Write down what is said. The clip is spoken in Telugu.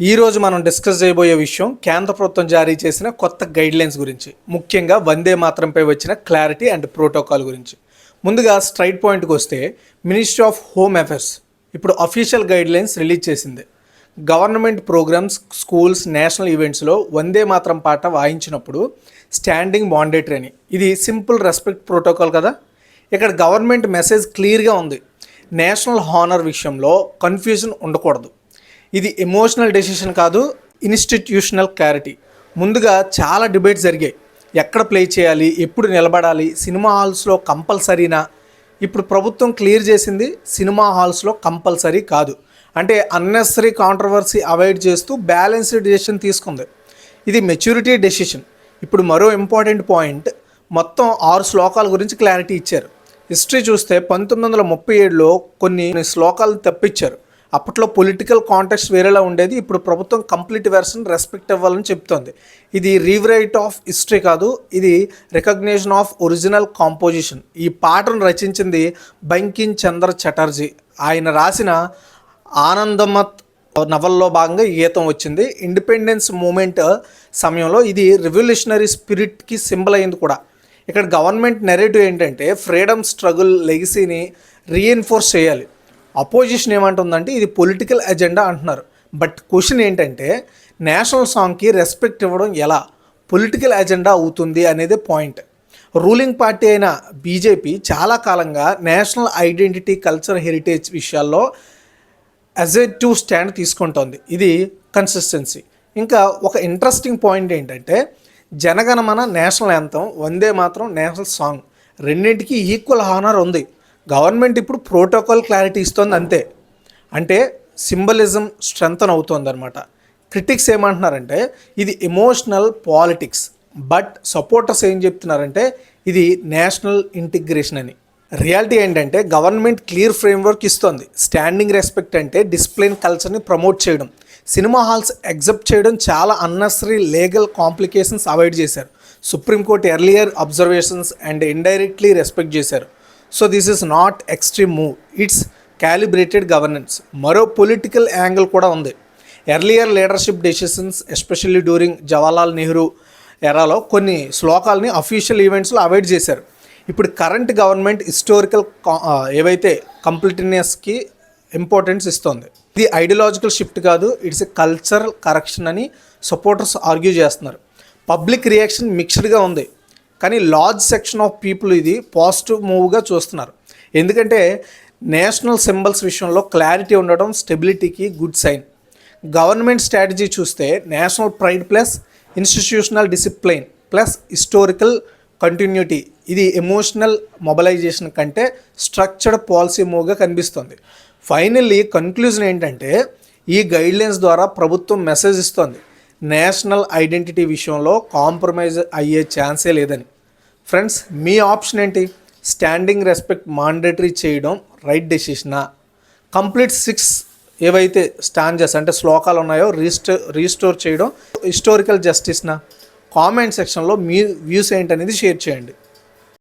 ఈరోజు మనం డిస్కస్ చేయబోయే విషయం కేంద్ర ప్రభుత్వం జారీ చేసిన కొత్త గైడ్లైన్స్ గురించి. ముఖ్యంగా వందే మాత్రంపై వచ్చిన క్లారిటీ అండ్ ప్రోటోకాల్ గురించి. ముందుగా స్ట్రైట్ పాయింట్కి వస్తే మినిస్ట్రీ ఆఫ్ హోమ్ అఫేర్స్ ఇప్పుడు అఫీషియల్ గైడ్లైన్స్ రిలీజ్ చేసింది. గవర్నమెంట్ ప్రోగ్రామ్స్ స్కూల్స్ నేషనల్ ఈవెంట్స్లో వందే మాత్రం పాట వాయించినప్పుడు స్టాండింగ్ మాండేటరీ అని. ఇది సింపుల్ రెస్పెక్ట్ ప్రోటోకాల్ కదా? ఇక్కడ గవర్నమెంట్ మెసేజ్ క్లియర్గా ఉంది. నేషనల్ హానర్ విషయంలో కన్ఫ్యూజన్ ఉండకూడదు. ఇది ఎమోషనల్ డెసిషన్ కాదు ఇన్స్టిట్యూషనల్ క్లారిటీ ముందుగా చాలా డిబేట్స్ జరిగాయి. ఎక్కడ ప్లే చేయాలి ఎప్పుడు నిలబడాలి సినిమా హాల్స్లో కంపల్సరీనా? ఇప్పుడు ప్రభుత్వం క్లియర్ చేసింది సినిమా హాల్స్లో కంపల్సరీ కాదు. అంటే అన్నెసరీ కాంట్రవర్సీ అవాయిడ్ చేస్తూ బ్యాలెన్స్డ్ డెసిషన్ తీసుకుంది. ఇది మెచ్యూరిటీ డెసిషన్ ఇప్పుడు మరో ఇంపార్టెంట్ పాయింట్ మొత్తం ఆరు శ్లోకాల గురించి క్లారిటీ ఇచ్చారు. హిస్టరీ చూస్తే పంతొమ్మిది వందల ముప్పై ఏడులో కొన్ని శ్లోకాలు తప్పించారు. అప్పట్లో పొలిటికల్ కాంటెక్స్ట్ వేరేలా ఉండేది. ఇప్పుడు ప్రభుత్వం కంప్లీట్ వెర్షన్ రెస్పెక్ట్ ఇవ్వాలని చెప్తోంది. ఇది రీవరైట్ ఆఫ్ హిస్టరీ కాదు. ఇది రికగ్నేషన్ ఆఫ్ ఒరిజినల్ కాంపోజిషన్ ఈ పాటను రచించింది బంకిం చంద్ర చటర్జీ. ఆయన రాసిన ఆనందమత్ నవల్లో భాగంగా ఈ గీతం వచ్చింది. ఇండిపెండెన్స్ మూమెంట్ సమయంలో ఇది రెవల్యూషనరీ స్పిరిట్కి సింబల్ అయింది కూడా. ఇక్కడ గవర్నమెంట్ నెరేటివ్ ఏంటంటే ఫ్రీడమ్ స్ట్రగుల్ లెగసీని రీఎన్ఫోర్స్ చేయాలి. అపోజిషన్ ఏమంటుందంటే ఇది పొలిటికల్ ఎజెండా అంటున్నారు. బట్ క్వశ్చన్ ఏంటంటే నేషనల్ సాంగ్కి రెస్పెక్ట్ ఇవ్వడం ఎలా? పొలిటికల్ ఎజెండా అవుతుంది అనేది పాయింట్. రూలింగ్ పార్టీ అయిన బీజేపీ చాలా కాలంగా నేషనల్ ఐడెంటిటీ కల్చర్ హెరిటేజ్ విషయాల్లో టు స్టాండ్ తీసుకుంటోంది. ఇది కన్సిస్టెన్సీ. ఇంకా ఒక ఇంట్రెస్టింగ్ పాయింట్ ఏంటంటే Jana Gana Mana national anthem Vande Mataram national song. రెండింటికి ఈక్వల్ హానర్ ఉంది. గవర్నమెంట్ ఇప్పుడు ప్రోటోకాల్ క్లారిటీ ఇస్తుంది అంతే. అంటే సింబలిజం స్ట్రెంగ్తన్ అవుతుంది అనమాట క్రిటిక్స్ ఏమంటున్నారంటే ఇది ఎమోషనల్ పాలిటిక్స్ బట్ సపోర్టర్స్ ఏం చెప్తున్నారంటే ఇది నేషనల్ ఇంటిగ్రేషన్ అని. రియాలిటీ ఏంటంటే గవర్నమెంట్ క్లియర్ ఫ్రేమ్వర్క్ ఇస్తుంది. స్టాండింగ్ రెస్పెక్ట్ అంటే డిసిప్లిన్ కల్చర్ని ప్రమోట్ చేయడం. సినిమా హాల్స్ ఎగ్జెప్ట్ చేయడం చాలా అన్నెసరీ లీగల్ కాంప్లికేషన్స్ అవాయిడ్ చేశారు. Supreme Court earlier observations and indirectly respect చేశారు. So this is not extreme move. It's calibrated governance. మరో పొలిటికల్ యాంగిల్ కూడా ఉంది. Earlier leadership decisions especially during Jawaharlal Nehru ఎరాలో కొన్ని శ్లోకాలని అఫీషియల్ ఈవెంట్స్లో అవాయిడ్ చేశారు. ఇప్పుడు కరెంట్ గవర్నమెంట్ హిస్టోరికల్ ఏవైతే కంప్లీట్నెస్కి ఇంపార్టెన్స్ ఇస్తుంది. ఇది ఐడియాలజికల్ షిఫ్ట్ కాదు ఇట్స్ ఎ కల్చరల్ కరెక్షన్ అని సపోర్టర్స్ ఆర్గ్యూ చేస్తున్నారు. పబ్లిక్ రియాక్షన్ మిక్స్డ్గా ఉంది. కానీ లార్జ్ సెక్షన్ ఆఫ్ పీపుల్ ఇది పాజిటివ్ మూవ్గా చూస్తున్నారు. ఎందుకంటే నేషనల్ సింబల్స్ విషయంలో క్లారిటీ ఉండడం స్టెబిలిటీకి గుడ్ సైన్. గవర్నమెంట్ స్ట్రాటజీ చూస్తే national pride plus institutional discipline plus historical continuity. ఇది ఎమోషనల్ మొబలైజేషన్ కంటే స్ట్రక్చర్డ్ పాలసీ మూవ్గా కనిపిస్తుంది. ఫైనల్లీ కన్క్లూజన్ ఏంటంటే ఈ గైడ్లైన్స్ ద్వారా ప్రభుత్వం మెసేజ్ ఇస్తుంది. నేషనల్ ఐడెంటిటీ విషయంలో కాంప్రమైజ్ అయ్యే ఛాన్సే లేదని. ఫ్రెండ్స్ మీ ఆప్షన్ ఏంటి? స్టాండింగ్ రెస్పెక్ట్ మాండేటరీ చేయడం రైట్ డెసిషనా? కంప్లీట్ సిక్స్ ఏవైతే స్టాంజెస్ అంటే శ్లోకాలు ఉన్నాయో రీస్టో రీస్టోర్ చేయడం హిస్టోరికల్ జస్టిస్నా? కామెంట్ సెక్షన్లో మీ వ్యూస్ ఏంటనేది షేర్ చేయండి.